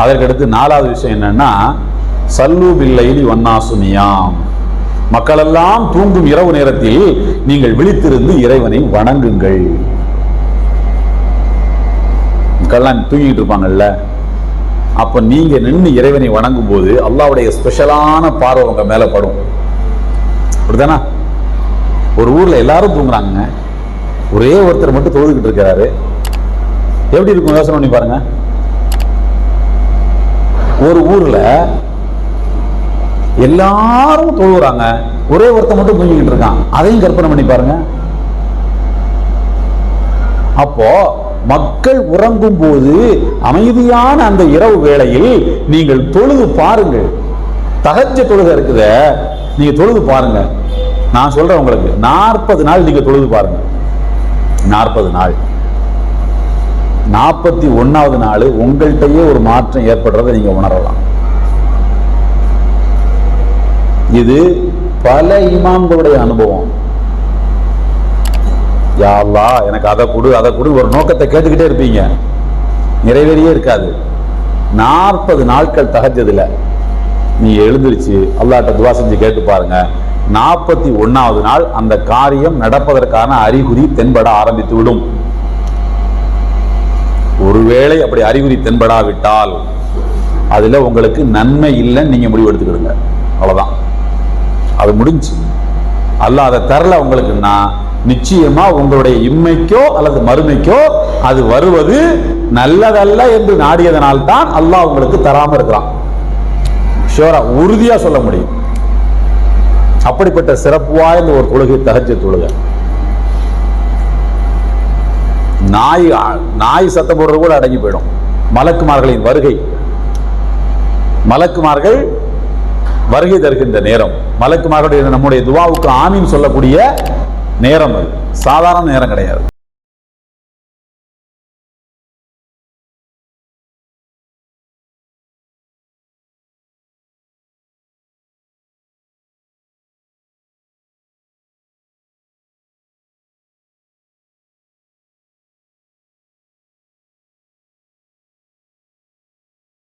அதற்கடுத்து நாலாவது விஷயம் என்னன்னா சல்லு பில்லைலி வன்னாசுனியாம் மக்களெல்லாம் தூங்கும் இரவு நேரத்தில் நீங்கள் விழித்திருந்து இறைவனை வணங்குங்கள். மக்கள்லாம் தூங்கிட்டு இருப்பாங்கல்ல. அப்ப நீங்க நின்று இறைவனை வணங்கும் போது அல்லாவுடைய ஸ்பெஷலான பார்வை உங்க மேல படும். அப்படிதானா ஒரு ஊர்ல எல்லாரும் தூங்குறாங்க ஒரே ஒருத்தர் மட்டும் தொழுதுகிட்டு இருக்கிறாரு. எப்படி இருக்கும் யோசனை பண்ணி பாருங்க. ஒரு ஊர்ல எல்லாரும் தொழுகிறாங்க ஒரே ஒருத்தன் மட்டும் தூங்கிக்கிட்டு இருக்கான். அதையும் கற்பனை பண்ணி பாருங்க. அப்போ மக்கள் உறங்கும் போது அமைதியான அந்த இரவு வேளையில் நீங்கள் தொழுது பாருங்கள். தகச்ச தொழுக இருக்குத. நீங்க தொழுது பாருங்க. நான் சொல்றேன் உங்களுக்கு. நாற்பது நாள் நீங்க தொழுது பாருங்க. நாற்பது நாள். நாற்பத்தி ஒன்றாவது நாள் உங்கள்கிட்டயே ஒரு மாற்றம் ஏற்படுறதை நீங்கள் உணரலாம். இது பல இமாம்களுடைய அனுபவம். யா எனக்கு அதை கொடு அதை கொடு ஒரு நோக்கத்தை கேட்டுக்கிட்டே இருப்பீங்க. நிறைவேறியே இருக்காது. நாற்பது நாட்கள் தகஜதுல நீ எழுந்திருச்சு அல்லாட்ட துவா செஞ்சு கேட்டு பாருங்க. நாற்பத்தி ஒன்றாவது நாள் அந்த காரியம் நடப்பதற்கான அறிகுறி தென்பட ஆரம்பித்து விடும். ஒருவேளை அப்படி அறிகுறி தென்படாவிட்டால் அதில் உங்களுக்கு நன்மை இல்லைன்னு நீங்கள் முடிவு எடுத்துக்கிடுங்க அவ்வளோதான் அது முடிஞ்சு. அல்ல அதை தரல உங்களுக்குன்னா நிச்சயமா உங்களுடைய இம்மைக்கோ அல்லது மறுமைக்கோ அது வருவது நல்லதல்ல என்று நாடியதனால் தான் அல்லாஹ் உங்களுக்கு தராம இருக்கிறான். ஷோரா உறுதியா சொல்ல முடியும். அப்படிப்பட்ட சிறப்பு வாய்ந்த ஒரு தொழுகை தகஜ தொழுகை. நாய் நாய் சத்தம் போடுறது கூட அடங்கி போயிடும். மலக்குமார்களின் வருகை. மலக்குமார்கள் வருகை தருகின்ற நேரம். மலக்குமார்களுடைய நம்முடைய துவாவுக்கு ஆமீன் சொல்லக்கூடிய நேரம் அது. சாதாரண நேரம் கிடையாது.